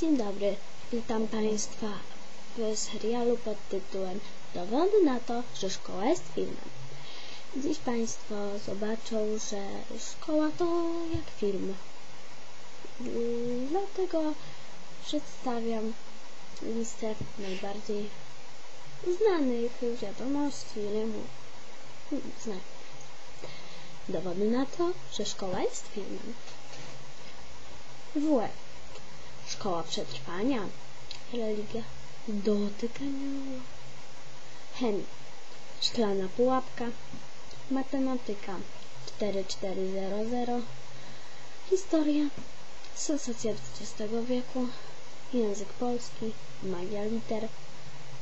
Dzień dobry, witam Państwa w serialu pod tytułem Dowody na to, że szkoła jest filmem. Dziś Państwo zobaczą, że szkoła to jak film. Dlatego przedstawiam listę najbardziej znanych wiadomości, znanych. Dowody na to, że szkoła jest filmem. WF Szkoła przetrwania, religia, dotyk anioła, chemia, szklana pułapka, matematyka. 4400, historia, sensacja XX wieku, język polski, magia liter,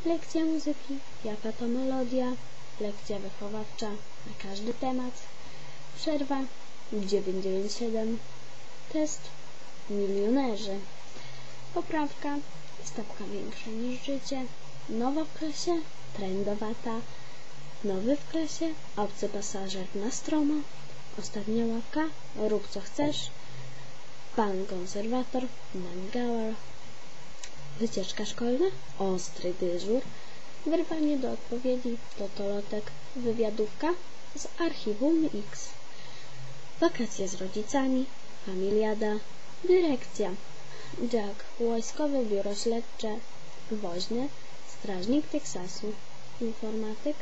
lekcja muzyki, jaka to melodia, lekcja wychowawcza. Na każdy temat, przerwa. 997, test. Milionerzy. Poprawka, stawka większa niż życie, nowa w klasie, trendowata, nowy w klasie, obcy pasażer na stromo, ostatnia ławka, rób co chcesz, pan konserwator, mangałar, wycieczka szkolna, ostry dyżur, wyrwanie do odpowiedzi, totolotek, wywiadówka z archiwum X, wakacje z rodzicami, familiada, dyrekcja, Jack, Wojskowe Biuro Śledcze, Woźny, Strażnik Teksasu, Informatyk,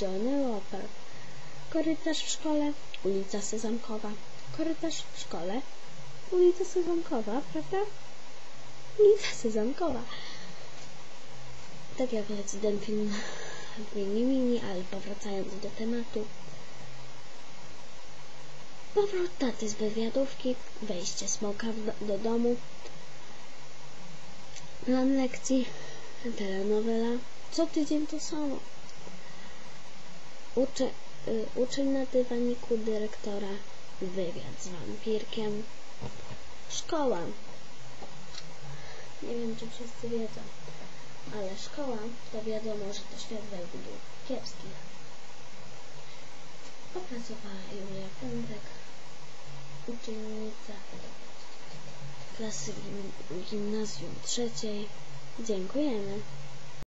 Johnny Roper, Korytarz w szkole, ulica Sezamkowa, Korytarz w szkole, ulica Sezamkowa, prawda? Ulica Sezamkowa. Tak jak leci ten film mini mini, ale powracając do tematu. Powrót taty z wywiadówki, wejście smoka do, do domu, plan lekcji, telenowela, co tydzień to samo. Uczy, y, uczeń na dywaniku dyrektora, wywiad z wampirkiem, szkoła. Nie wiem, czy wszyscy wiedzą, ale szkoła to wiadomo, że to świat według kiepskich. Opracowała Julia Pętek, uczennica klasy gim- gimnazjum trzeciej. Dziękujemy.